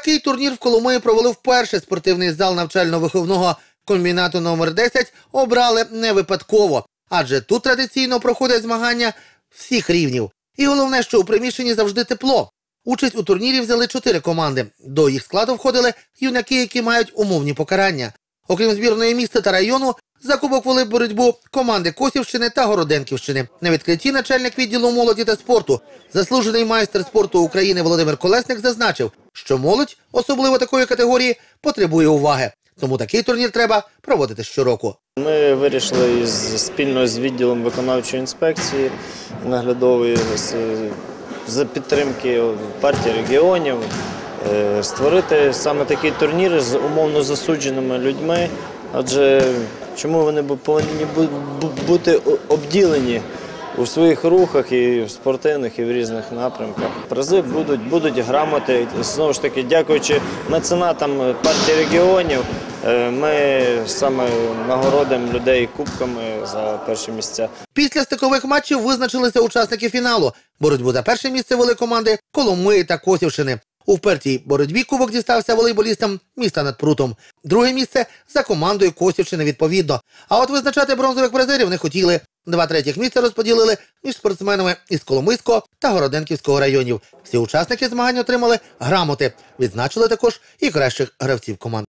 Такий турнір в Коломиї провели вперше. Спортивний зал навчально-виховного комбінату номер 10 обрали не випадково, адже тут традиційно проходять змагання всіх рівнів. І головне, що у приміщенні завжди тепло. Участь у турнірі взяли чотири команди. До їх складу входили юнаки, які мають умовні покарання. Окрім збірної міста та району, за кубок вели боротьбу команди Косівщини та Городенківщини. На відкритті начальник відділу молоді та спорту, заслужений майстер спорту України Володимир Колесник зазначив, що молодь, особливо такої категорії, потребує уваги. Тому такий турнір треба проводити щороку. Ми вирішили із, спільно з відділом виконавчої інспекції наглядової за підтримки партії регіонів е, створити саме такий турнір з умовно засудженими людьми. Адже чому вони повинні бу- бу- бути обділені у своїх рухах і в спортивних, і в різних напрямках. Призи будуть, будуть грамоти. Знову ж таки, дякуючи меценатам партії регіонів, е, ми саме нагородимо людей кубками за перші місця. Після стикових матчів визначилися учасники фіналу. Боротьбу за перше місце вели команди Коломиї та Косівщини. У впертій боротьбі кубок дістався волейболістам міста над прутом. Друге місце за командою Косівщини відповідно. А от визначати бронзових призерів не хотіли. Два третіх місця розподілили між спортсменами із Коломийського та Городенківського районів. Всі учасники змагань отримали грамоти. Відзначили також і кращих гравців команд.